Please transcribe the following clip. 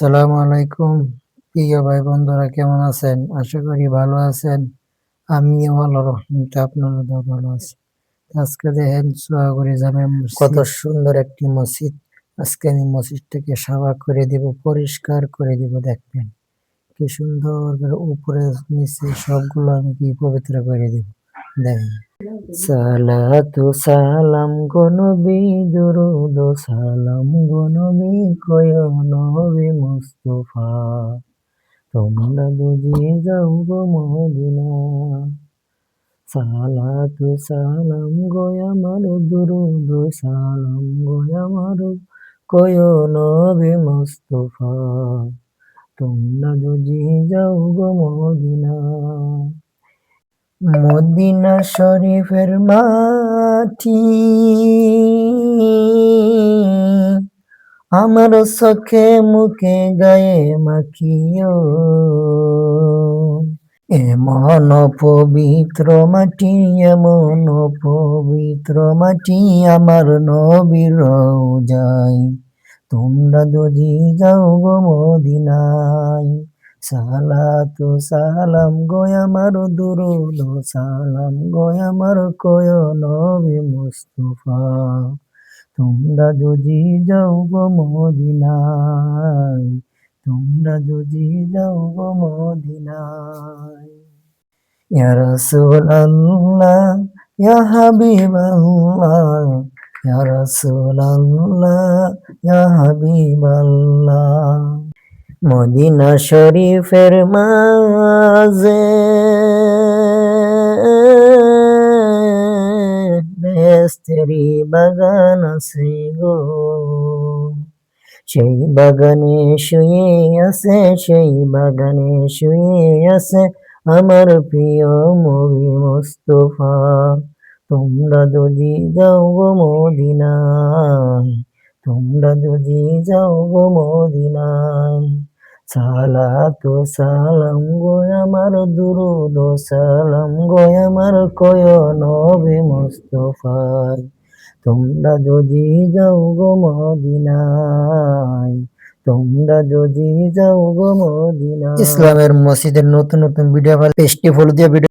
আসসালামু আলাইকুম। প্রিয় ভাই বন্ধুরা কেমন আছেন? আশা করি ভালো আছেন। আমিও ভালো রহমতে আপনারা ভালো আছি। আজকে দেখেন সোয়াগুড়ি জামে কত সুন্দর একটি মসজিদ। আজকে আমি মসজিদটাকে সাবা করে দিব, পরিষ্কার করে দিব, দেখবেন। কি সুন্দর করে উপরে নিচে সবগুলো আমি কি পবিত্র করে দিব। সালাতু সালাম গো নবী, দুরুদ সালাম গো নবী, কয় নবী মুস্তাফা। তোমরা বুঝি যাও গো মদিনা। সালাতু সালাম গো আমার দুরুদ সালাম গো আমার কয় নবী মুস্তাফা। তোমরা বুঝি যাও গো মদিনা। মদিনা শরীফের মাটি। আমার চোখে মুখে গায়ে মাখিও। এমন পবিত্র মাটি, এমন পবিত্র মাটি আমার নবীর যায় তোমরা যদি যাও গো মদিনায় সালাতু সালাম গো আমার দুরুদ, সালাম গো আমার কয় নবী মুস্তফা। তোমরা যদি যাও গো মদিনায়, তোমরা যদি যাও গো মদিনায়। ইয়া রাসূলুল্লাহ, ইয়া হাবিবাল্লাহ, ইয়া রাসূলুল্লাহ, ইয়া হাবিবাল্লাহ। মদিনা শরীফের মাঝে বেস্তেরি বাগান আছে গো। সেই বাগানে শুয়ে আছে, সেই বাগানে শুয়ে আছে আমার প্রিয় মবি মুস্তফা। তোমরা যদি যাও গো মদিনায়, তোমরা যদি যাও গো মদিনায় সালাতু সালাম গো আমার দুরুদ সালাম গো আমার কয় নবী মুস্তফা তোমরা যদি যাও গো মদিনায়, তোমরা যদি যাও গো মদিনায়। ইসলামের মসজিদের নতুন নতুন ভিডিও পেজটি ফলো দিয়ে ভিডিও